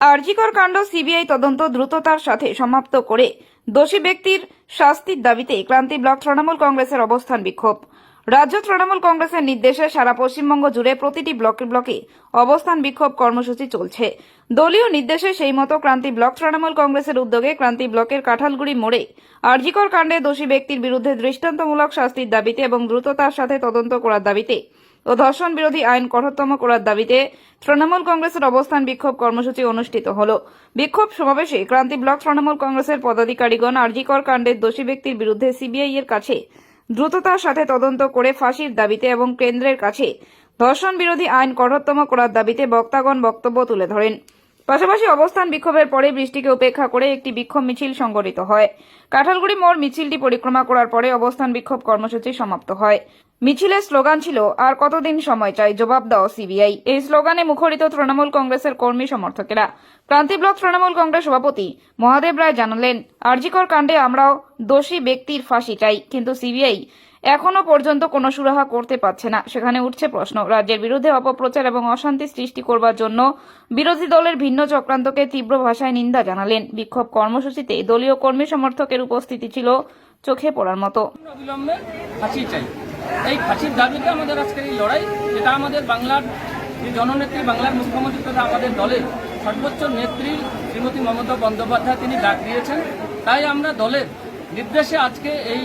আরজিকর কাণ্ড সিবিআই তদন্ত দ্রুততার সাথে সমাপ্ত করে দোষী ব্যক্তির শাস্তির দাবিতে ক্রান্তি ব্লক তৃণমূল কংগ্রেসের অবস্থান বিক্ষোভ। রাজ্য তৃণমূল কংগ্রেসের নির্দেশে সারা পশ্চিমবঙ্গ জুড়ে প্রতিটি ব্লকে ব্লকে অবস্থান বিক্ষোভ কর্মসূচি চলছে। দলীয় নির্দেশে সেই মতো ক্রান্তি ব্লক তৃণমূল কংগ্রেসের উদ্যোগে ক্রান্তি ব্লকের কাঁঠালগুড়ি মোড়ে আরজিকর কাণ্ডে দোষী ব্যক্তির বিরুদ্ধে দৃষ্টান্তমূলক শাস্তির দাবিতে এবং দ্রুততার সাথে তদন্ত করার দাবিতে ও ধর্ষণ বিরোধী আইন কঠোরতম করার দাবিতে তৃণমূল কংগ্রেসের অবস্থান বিক্ষোভ কর্মসূচি অনুষ্ঠিত হল। বিক্ষোভ সমাবেশে ক্রান্তি ব্লক তৃণমূল কংগ্রেসের পদাধিকারীগণ আরজিকর কাণ্ডের দোষী ব্যক্তির বিরুদ্ধে সিবিআই এর কাছে দ্রুততার সাথে তদন্ত করে ফাঁসির দাবিতে এবং কেন্দ্রের কাছে ধর্ষণ বিরোধী আইন কঠোরতম করার দাবিতে বক্তাগণ বক্তব্য তুলে ধরেন। পাশাপাশি অবস্থান বিক্ষোভের পরে বৃষ্টিকে উপেক্ষা করে একটি বিক্ষোভ মিছিল সংগঠিত হয়। কাঁঠালগুড়ি মোড় মিছিলটি পরিক্রমা করার পরে অবস্থান বিক্ষোভ কর্মসূচি সমাপ্ত হয়। মিছিলের স্লোগান ছিল, আর কতদিন সময় চাই? জবাব দাও সিবিআই। এই স্লোগানে মুখরিত তৃণমূল কংগ্রেসের কর্মী সমর্থকেরা। ক্রান্তি ব্লক তৃণমূল কংগ্রেস সভাপতি মহাদেব রায় জানালেন, আরজিকর কাণ্ডে আমরাও দোষী ব্যক্তির ফাঁসি চাই। কিন্তু সিবিআই এখনও পর্যন্ত কোনো সুরাহা করতে পারছে না। সেখানে উঠছে প্রশ্ন, রাজ্যের বিরুদ্ধে অপপ্রচার এবং অশান্তি সৃষ্টি করবার জন্য বিরোধী দলের ভিন্ন চক্রান্তকে তীব্র ভাষায় নিন্দা জানালেন। বিক্ষোভ কর্মসূচিতে দলীয় কর্মী সমর্থকের উপস্থিতি ছিল চোখে পড়ার মতো। চাই। এই ফাঁসির দাবিতে আমাদের আজকের এই লড়াই, যেটা আমাদের বাংলার জননেত্রী, বাংলার মুখ্যমন্ত্রী তথা আমাদের দলের সর্বোচ্চ নেত্রী শ্রীমতী মমতা বন্দ্যোপাধ্যায় তিনি ডাক দিয়েছেন, তাই আমরা দলের নির্দেশে আজকে এই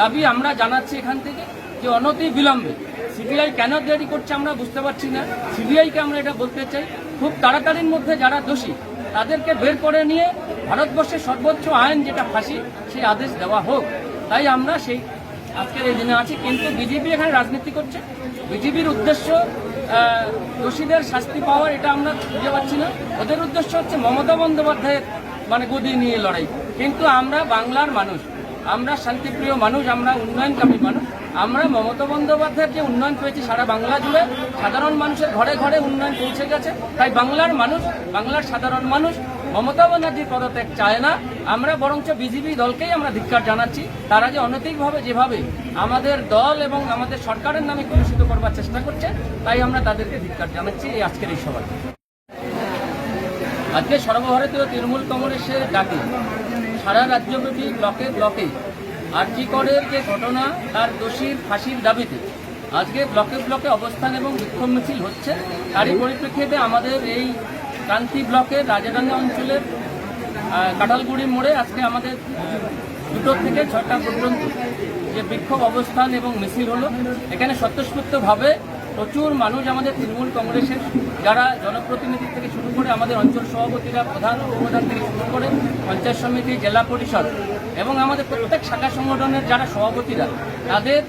দাবি আমরা জানাচ্ছি এখান থেকে যে অনতি বিলম্বে সিবিআই কেন দেরি করছে আমরা বুঝতে পারছি না। সিবিআইকে আমরা এটা বলতে চাই, খুব তাড়াতাড়ির মধ্যে যারা দোষী, তাদেরকে বের করে নিয়ে ভারতবর্ষের সর্বোচ্চ আইন যেটা ফাঁসি, সেই আদেশ দেওয়া হোক। তাই আমরা সেই আজকের এই দিনে আছি। কিন্তু বিজেপি এখানে রাজনীতি করছে। বিজেপির উদ্দেশ্য দোষীদের শাস্তি পাওয়ার এটা আমরা বুঝতে পারছি না। ওদের উদ্দেশ্য হচ্ছে মমতা বন্দ্যোপাধ্যায়ের মানে গদি নিয়ে লড়াই। কিন্তু আমরা বাংলার মানুষ, আমরা শান্তিপ্রিয় মানুষ, আমরা উন্নয়নকামী মানুষ, আমরা মমতা বন্দ্যোপাধ্যায়ের যে উন্নয়ন পেয়েছি সারা বাংলা জুড়ে, সাধারণ মানুষের ঘরে ঘরে উন্নয়ন পৌঁছে গেছে। তাই বাংলার মানুষ, বাংলার সাধারণ মানুষ মমতা ব্যানার্জির পদত্যাগ চায় না। আমরা বরঞ্চ বিজেপি দলকেই আমরা ধিক্কার জানাচ্ছি। তারা যে অনৈতিকভাবে যেভাবে আমাদের দল এবং আমাদের সরকারের নামে কলুষিত করবার চেষ্টা করছে, তাই আমরা তাদেরকে ধিক্কার জানাচ্ছি এই আজকের এই সভায়। আজকে সর্বভারতীয় তৃণমূল কংগ্রেসের ডাকে সারা রাজ্যব্যাপী ব্লকে ব্লকে আরজিকরের যে ঘটনা, তার দোষীর ফাঁসির দাবিতে। আজকে ব্লকে ব্লকে অবস্থান এবং বিক্ষোভ মিছিল হচ্ছে। তারই পরিপ্রেক্ষিতে আমাদের এই ক্রান্তি ব্লকের রাজাডাঙ্গা অঞ্চলের কাঁঠালগুড়ি মোড়ে আজকে আমাদের দুটো থেকে ছটা পর্যন্ত যে বিক্ষোভ অবস্থান এবং মিছিল হলো, এখানে স্বতঃস্ফূর্তভাবে প্রচুর মানুষ আমাদের তৃণমূল কংগ্রেসের, যারা জনপ্রতিনিধি থেকে শুরু করে আমাদের অঞ্চল সভাপতিরা, প্রধান উপপ্রধান থেকে শুরু করে পঞ্চায়েত সমিতি, জেলা পরিষদ এবং আমাদের প্রত্যেক শাখা সংগঠনের যারা সভাপতিরা, তাদের